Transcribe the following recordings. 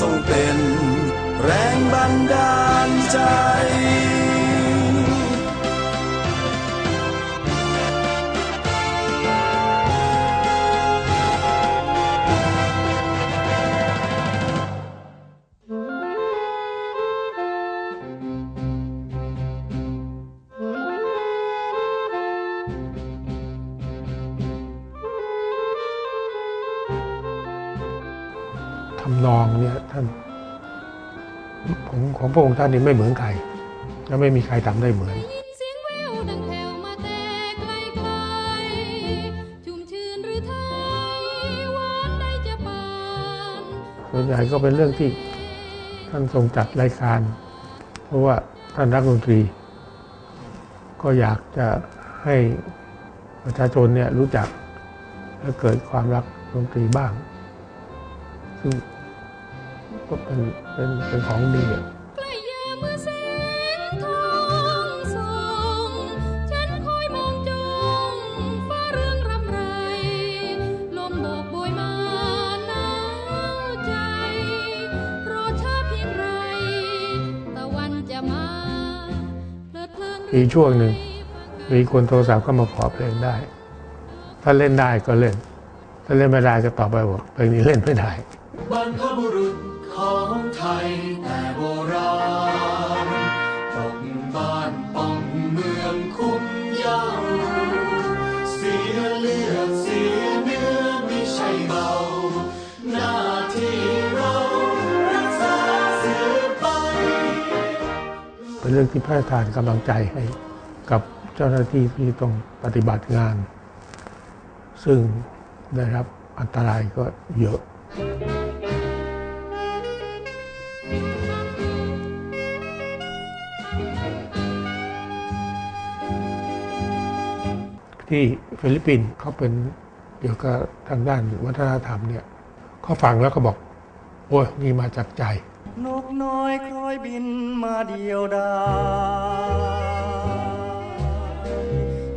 ทรงเป็นแรงบันดาลใจ ทำนองเนี่ยท่านของของพระองค์ท่านนี่ไม่เหมือนใคร และไม่มีใครทำได้เหมือนส่วนใหญ่ก็เป็นเรื่องที่ท่านทรงจัดรายการ เพราะว่าท่านรักดนตรี ก็อยากจะให้ประชาชนเนี่ยรู้จักและเกิดความรักดนตรีบ้าง ซึ่ง ก็เป็นเป็นเป็นของดีอะใกล้ยามเมื่อแสงทองส่องฉันคอยมองจ้องฟ้าเรื่องรำไรลมโบกโบยมาหนาวใจรอช้าเพียงไรตะวันจะมาเพลิดเพลินมีช่วงหนึ่งมีคนโทรศัพท์เข้ามาขอเพลงได้ ถ้าเล่นได้ก็เล่น ถ้าเล่นไม่ได้ก็ตอบไปบอกเพลงนี้เล่นไม่ได้บรรพบุรุษ ของไทยแต่โบราณปกบ้านป้องเมืองคุ้มย้าเสียเลือดเสียเนื้อไม่ใช่เบา หน้าที่เรารักษาสืบไป เป็นเรื่องที่พระราชทานกำลังใจให้กับเจ้าหน้าที่ที่ต้องปฏิบัติงาน ซึ่งได้รับอันตรายก็เยอะ ที่ฟิลิปปินส์เขาเป็นเกี่ยวกับทางด้านวัฒนธรรมเนี่ยเขาฟังแล้วก็บอก โอ้ยนี่มาจากใจ นกน้อยคล้อยบินมาเดียวดาย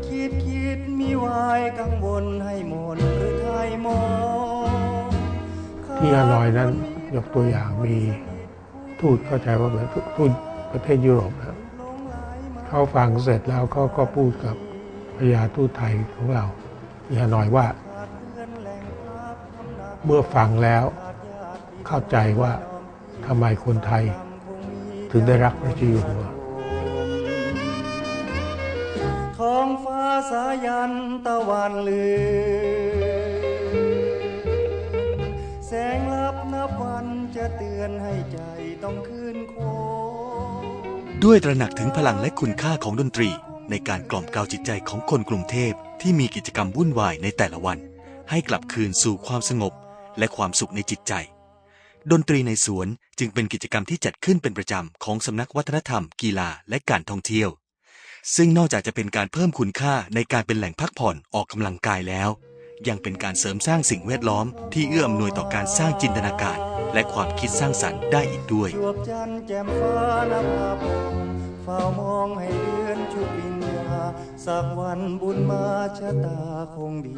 คิดคิดมีวายกังวลให้มนหรือไทยมองที่ฮานอยนั้นยกตัวอย่างมีทูตเข้าใจว่าเป็นทูตประเทศยุโรปนะเขาฟังเสร็จแล้วเขาก็พูดกับ พญาทูตไทยของเราที่ฮานอยว่า เมื่อฟังแล้วเข้าใจว่าทำไมคนไทย ถึงได้รักพระเจ้าอยู่หัวท้องฟ้าสายันตะวันลือ แสงลับนับวันจะเตือนให้ใจต้องคืนโคงด้วยตระหนักถึงพลังและคุณค่าของดนตรี ในการกล่อมเกลาจิตใจของคนกรุงเทพที่มีกิจกรรมวุ่นวายในแต่ละวัน ให้กลับคืนสู่ความสงบและความสุขในจิตใจ ดนตรีในสวนจึงเป็นกิจกรรมที่จัดขึ้นเป็นประจำของสำนักวัฒนธรรม กีฬาและการท่องเที่ยว ซึ่งนอกจากจะเป็นการเพิ่มคุณค่าในการเป็นแหล่งพักผ่อนออกกำลังกายแล้ว ยังเป็นการเสริมสร้างสิ่งแวดล้อมที่เอื้ออำนวยต่อการสร้างจินตนาการ และความคิดสร้างสรรค์ได้อีกด้วย มฟ้านภาพงเฝ้ามองให้เดือนชุดวิญญา สักวันบุญมาชะตาคงดี